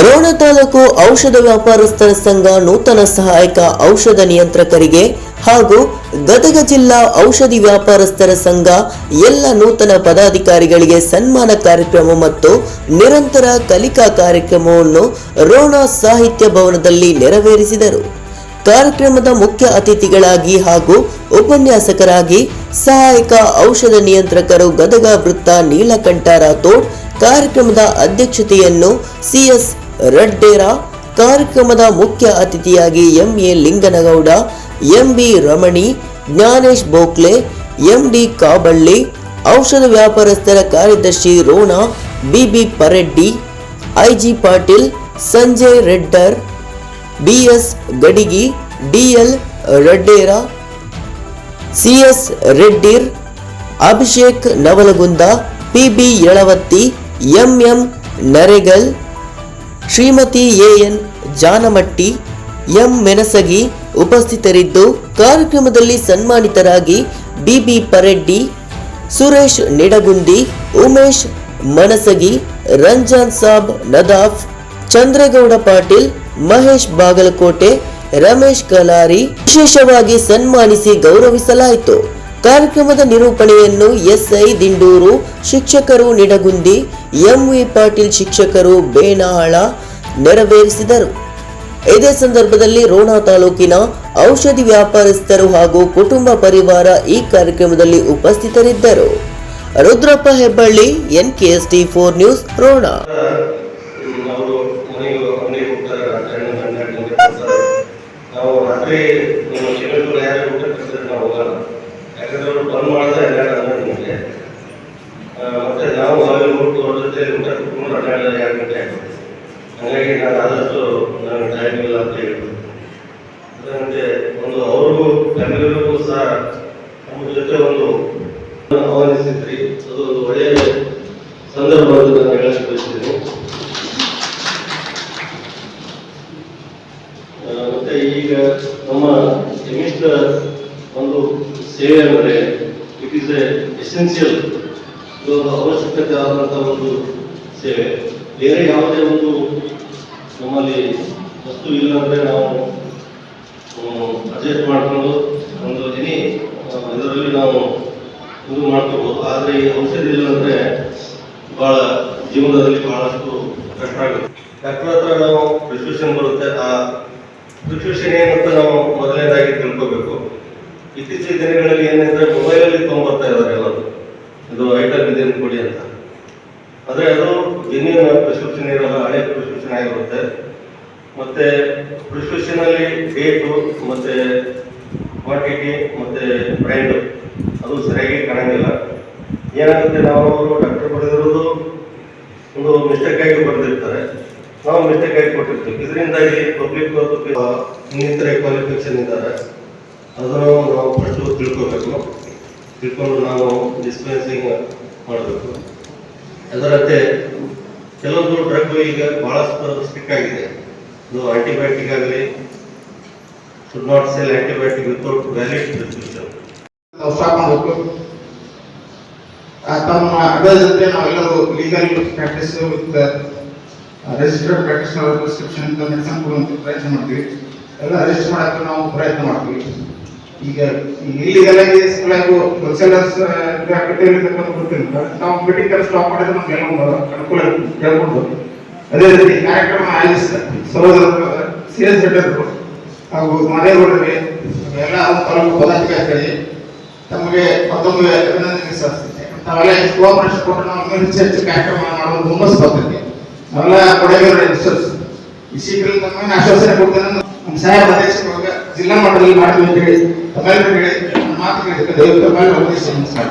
ರೋಣ ತಾಲೂಕು ಔಷಧ ವ್ಯಾಪಾರಸ್ಥರ ಸಂಘ ನೂತನ ಸಹಾಯಕ ಔಷಧ ನಿಯಂತ್ರಕರಿಗೆ ಹಾಗೂ ಗದಗ ಜಿಲ್ಲಾ ಔಷಧಿ ವ್ಯಾಪಾರಸ್ಥರ ಸಂಘ ಎಲ್ಲ ನೂತನ ಪದಾಧಿಕಾರಿಗಳಿಗೆ ಸನ್ಮಾನ ಕಾರ್ಯಕ್ರಮ ಮತ್ತು ನಿರಂತರ ಕಲಿಕಾ ಕಾರ್ಯಕ್ರಮವನ್ನು ರೋಣ ಸಾಹಿತ್ಯ ಭವನದಲ್ಲಿ ನೆರವೇರಿಸಿದರು. ಕಾರ್ಯಕ್ರಮದ ಮುಖ್ಯ ಅತಿಥಿಗಳಾಗಿ ಹಾಗೂ ಉಪನ್ಯಾಸಕರಾಗಿ ಸಹಾಯಕ ಔಷಧ ನಿಯಂತ್ರಕರು ಗದಗ ವೃತ್ತ ನೀಲಕಂಠ ರಾಥೋಡ್ ಕಾರ್ಯಕ್ರಮದ ಅಧ್ಯಕ್ಷತೆಯನ್ನು ಸಿಎಸ್ ರಡ್ಡೇರ ಕಾರ್ಯಕ್ರಮದ ಮುಖ್ಯ ಅತಿಥಿಯಾಗಿ MA Linganagouda, MB Ramani, Jnanesh Bokle, MD Kaballi, ಔಷಧ ವ್ಯಾಪಾರಸ್ಥರ ಕಾರ್ಯದರ್ಶಿ Ron, BB Pareddy, IG Patil, Sanjay Reddar, BS Gadigi, DL Raddera, CS Reddir, Abhishek Navalgund, PB Yalavatti, MM Naregal Shrimati AN Janamatti, M Menasagi ಉಪಸ್ಥಿತರಿದ್ದು ಕಾರ್ಯಕ್ರಮದಲ್ಲಿ ಸನ್ಮಾನಿತರಾಗಿ ಬಿಬಿ ಪರೆಡ್ಡಿ, ಸುರೇಶ್ ನಿಡಗುಂದಿ, ಉಮೇಶ್ ಮನಸಗಿ, ರಂಜಾನ್ ಸಾಬ್ ನದಾಫ್, ಚಂದ್ರಗೌಡ ಪಾಟೀಲ್, ಮಹೇಶ್ ಬಾಗಲಕೋಟೆ, ರಮೇಶ್ ಕಲಾರಿ ವಿಶೇಷವಾಗಿ ಸನ್ಮಾನಿಸಿ ಗೌರವಿಸಲಾಯಿತು. ಕಾರ್ಯಕ್ರಮದ ನಿರೂಪಣೆಯನ್ನು SI ದಿಂಡೂರು ಶಿಕ್ಷಕರು ನಿಡಗುಂದಿ ಎಂವಿ ಪಾಟೀಲ್ ಶಿಕ್ಷಕರು ಬೇನಾಳ ನೆರವೇರಿಸಿದರು. ಇದೇ ಸಂದರ್ಭದಲ್ಲಿ ರೋಣ ತಾಲೂಕಿನ ಔಷಧಿ ವ್ಯಾಪಾರಸ್ಥರು ಹಾಗೂ ಕುಟುಂಬ ಪರಿವಾರ ಈ ಕಾರ್ಯಕ್ರಮದಲ್ಲಿ ಉಪಸ್ಥಿತರಿದ್ದರು. Rudrappa Hebballi, NKST four news, Ron. ನಾವು ಮನೆಗೆ ಮನೆಗೆ ಹೋಗ್ತಾರೆ ರಾತ್ರಿ ಹನ್ನೊಂದು ಹನ್ನೆರಡು ಗಂಟೆಗೆ ಬರ್ತಾರೆ ನಾವು ರಾತ್ರಿ ನಮ್ಮ ಶಿವಗಳು ಯಾರು ಊಟ ಕಟ್ಟಿದ್ರೆ ನಾವು ಹೋಗಲ್ಲ ಯಾಕಂದ್ರೆ ಅವರು ಬಂದ್ ಮಾಡಿದ್ರೆ ಹನ್ನೆರಡು ಹನ್ನೆರಡು ಗಂಟೆ ಆ, ಮತ್ತೆ ಊಟ ಅವ್ರ ಜೊತೆ ಊಟ ಕುತ್ಕೊಂಡು ಎರಡು ಗಂಟೆ ಹಾಗಾಗಿ ನಾನು ಆದಷ್ಟು ನಾನು ಟೈಮ್ ಇಲ್ಲ ಅಂತ ಹೇಳಿದ್ರು ಅದರಂತೆ ಒಂದು ಅವ್ರಿಗೂ ಫ್ಯಾಮಿಲಿಗೂ ಸಹ ನಮ್ಮ ಜೊತೆ ಒಂದು ಆಹ್ವಾನಿಸಿದ್ರಿ. ಅದು ಒಂದು ಒಳ್ಳೆಯ ಸಂದರ್ಭ ಅಂತ ನಾನು ಹೇಳಕ್ಕೆ ಬಯಸ್ತೀನಿ. ಮತ್ತೆ ಈಗ ನಮ್ಮ ಕೆಮಿಸ್ಟ್ ಒಂದು ಸೇವೆ ಅಂದರೆ ಇಟ್ ಈಸ್ ಎಸೆನ್ಷಿಯಲ್ ಒಂದು ಅವಶ್ಯಕತೆ ಆದಂಥ ಒಂದು ಸೇವೆ. ಬೇರೆ ಯಾವುದೇ ಒಂದು ನಮ್ಮಲ್ಲಿ ವಸ್ತು ಇಲ್ಲ ಅಂದರೆ ನಾವು ಅಡ್ಜಸ್ಟ್ ಮಾಡಿಕೊಂಡು ಒಂದು ಎನಿ ಇದರಲ್ಲಿ ನಾವು ಇದು ಮಾಡ್ಕೋಬೋದು. ಆದರೆ ಈ ಔಷಧಿ ಇಲ್ಲ ಅಂದರೆ ಭಾಳ ಜೀವನದಲ್ಲಿ ಬಹಳಷ್ಟು ಕಷ್ಟ ಆಗುತ್ತೆ. ಡಾಕ್ಟರ್ ಹತ್ರ ನಾವು ಪ್ರಿಸ್ಕ್ರಿಪ್ಷನ್ ಬರುತ್ತೆ. ಆ ಪ್ರಿಸ್ಕ್ರಿಪ್ಷನ್ ಏನಂತ ನಾವು ಮೊದಲನೇದಾಗಿ ತಿಳ್ಕೋಬೇಕು. ಇತ್ತೀಚಿನ ದಿನಗಳಲ್ಲಿ ಏನಂದ್ರೆ ಮೊಬೈಲಲ್ಲಿ ತೊಗೊಂಡ್ಬರ್ತಾ ಇದ್ದಾರೆ. ಇದು ರೈಟರ್ ಇದೆ ಕೊಡಿ ಅಂತ. ಆದರೆ ಅದು ಜೆನ್ಯೂನ್ ಪ್ರಿಸ್ಕ್ರಿಪ್ಷನ್ ಇರಲ್ಲ, ಹಳೆ ಪ್ರಿಸ್ಕ್ರಿಪ್ಷನ್ ಆಗಿರುತ್ತೆ. ಮತ್ತೆ ಪ್ರಿಸ್ಕ್ರಿಪ್ಷನ್ ಅಲ್ಲಿ ಡೇಟು ಮತ್ತೆ ಕ್ವಾಂಟಿಟಿ ಮತ್ತೆ ಬ್ರ್ಯಾಂಡು ಅದು ಸರಿಯಾಗಿ ಕಾಣಂಗಿಲ್ಲ. ಏನಾಗುತ್ತೆ ನಾವು ಅವರು ಡಾಕ್ಟರ್ ಬರೆದಿರೋದು ಒಂದು ಮಿಸ್ಟೇಕ್ ಆಗಿ ಬರೆದಿರ್ತಾರೆ. ನಾವು ಮಿಸ್ಟೇಕ್ ಆಗಿ ಕೊಟ್ಟಿರ್ತೀವಿ. ಇದರಿಂದಾಗಿ ಪಬ್ಲಿಕ್ ಇನ್ನಿತರ ಕ್ವಾಲಿಫಿಕೇಶನ್ ಇದ್ದಾರೆ. ಅದನ್ನು ನಾವು ಫಸ್ಟು ತಿಳ್ಕೋಬೇಕು. ತಿಳ್ಕೊಂಡು ನಾವು ಡಿಸ್ಪೆನ್ಸಿಂಗ್ ಮಾಡಬೇಕು. ಅದರಂತೆ ಕೆಲವೊಂದು ಡ್ರಗ್ ಈಗ ಬಹಳಷ್ಟು ಸ್ಟಿಕ್ ಆಗಿದೆ. ಇದು ಆಂಟಿಬಯೋಟಿಕ್ ಆಗಲಿ should not sell antibiotic without valid prescription ಮಾಡಬೇಕು. ತಮ್ಮ ಅಡ್ವೈಸಂತೆ ನಾವೆಲ್ಲರೂ legal practice with registered practice prescription ಕೊಡುವಂತ ಪ್ರಯತ್ನ ಮಾಡ್ತೀವಿ. ಎಲ್ಲ ರಿಜಿಸ್ಟರ್ ಮಾಡೋಕೆ ನಾವು ಪ್ರಯತ್ನ ಮಾಡ್ತೀವಿ. ಈಗ ಇಲ್ಲಿಗೆಲ್ಲ ಗೊತ್ತಿಲ್ಲ. ನಾವು ಮೆಡಿಕಲ್ ಸ್ಟಾಪ್ ಮಾಡಿದ್ರೆ ಕೇಳ್ಕೊಂಡು ಅದೇ ರೀತಿ ಕಾರ್ಯಕ್ರಮ ಆಯೋಜಿಸಿದ ಸಹೋದರ ಸಿ ಎಸ್ ಹೆಡ್ಡರು ಹಾಗೂ ಮನೆಯವರಿಗೆ ಎಲ್ಲ ತಾಲೂಕು ಪದಾಧಿಕಾರಿಗಳಿಗೆ ತಮಗೆ ಮತ್ತೊಮ್ಮೆ ಅಭಿನಂದನೆ ಸಲ್ಲಿಸ್ತೇನೆ. ಕೋಆಪರೇಷನ್ ಕೊಟ್ಟು ನಾವು ಹೆಚ್ಚು ಹೆಚ್ಚು ಕಾರ್ಯಕ್ರಮ ಮಾಡೋದು ಹುಮ್ಮಸ್ ಬರ್ತೈತಿ ನಾವೆಲ್ಲ ಕೊಡಗಿರೋ ತಮ್ಮ ಆಶ್ವಾಸನೆ ಕೊಡ್ತೇನೆ. ನಮ್ಮ ಸಾಹೇಬ್ ಅಧ್ಯಕ್ಷರೊಳಗೆ ಜಿಲ್ಲಾ ಮಟ್ಟದಲ್ಲಿ ಮಾಡ್ತೀವಿ ಅಂತ ಹೇಳಿ ತಮ್ಮೆಲ್ಲರೂ ಹೇಳಿ ನನ್ನ ಮಾತು ಕೇಳಿ ದಯವಿಟ್ಟು ತಮ್ಮೆಲ್ಲರೂ ಉದ್ದೇಶ ನಮಸ್ಕಾರ